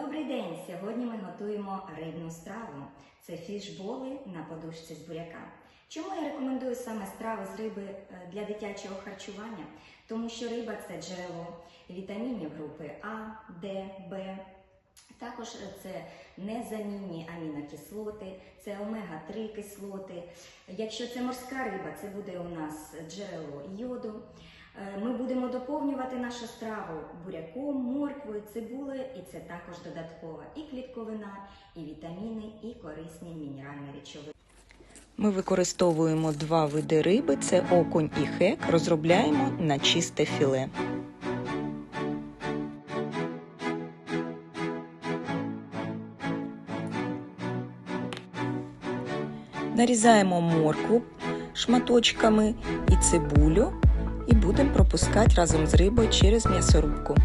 Добрий день! Сьогодні ми готуємо рибну страву. Це фішболи на подушці з буряка. Чому я рекомендую саме страву з риби е, для дитячого харчування? Тому що риба це джерело вітамінів групи А, Д, Б. Також це незамінні амінокислоти, це омега-3 кислоти. Якщо це морська риба, це буде у нас джерело йоду. Е, Ми будемо доповнювати нашу страву буряком, морквою, цибулею, і це також додаткова і клітковина, і вітаміни, і корисні мінеральні речовини. Ми використовуємо два види риби: це окунь і хек. Розробляємо на чисте філе. Нарізаємо моркву шматочками і цибулю і будемо пропускати разом з рибою через м'ясорубку.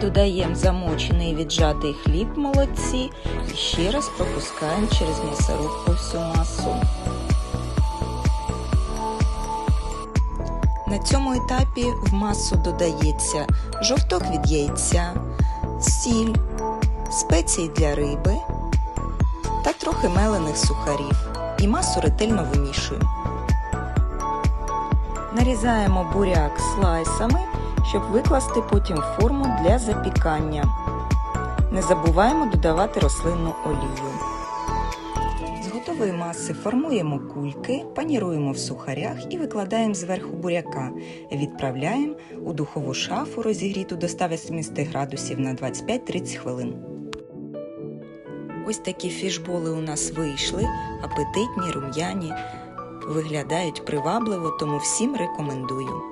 Додаємо замочений віджатий хліб в молоці і ще раз пропускаємо через м'ясорубку всю масу. На цьому етапі в масу додається жовток від яйця, сіль, спеції для риби та трохи мелених сухарів. І масу ретельно вимішуємо. Нарізаємо буряк слайсами щоб викласти потім форму для запікання. Не забуваємо додавати рослинну олію. Готової маси формуємо кульки, паніруємо в сухарях і викладаємо зверху буряка. Відправляємо у духову шафу, розігріту до 180 градусів на 25-30 хвилин. Ось такі фішболи у нас вийшли, апетитні, рум'яні, виглядають привабливо, тому всім рекомендую.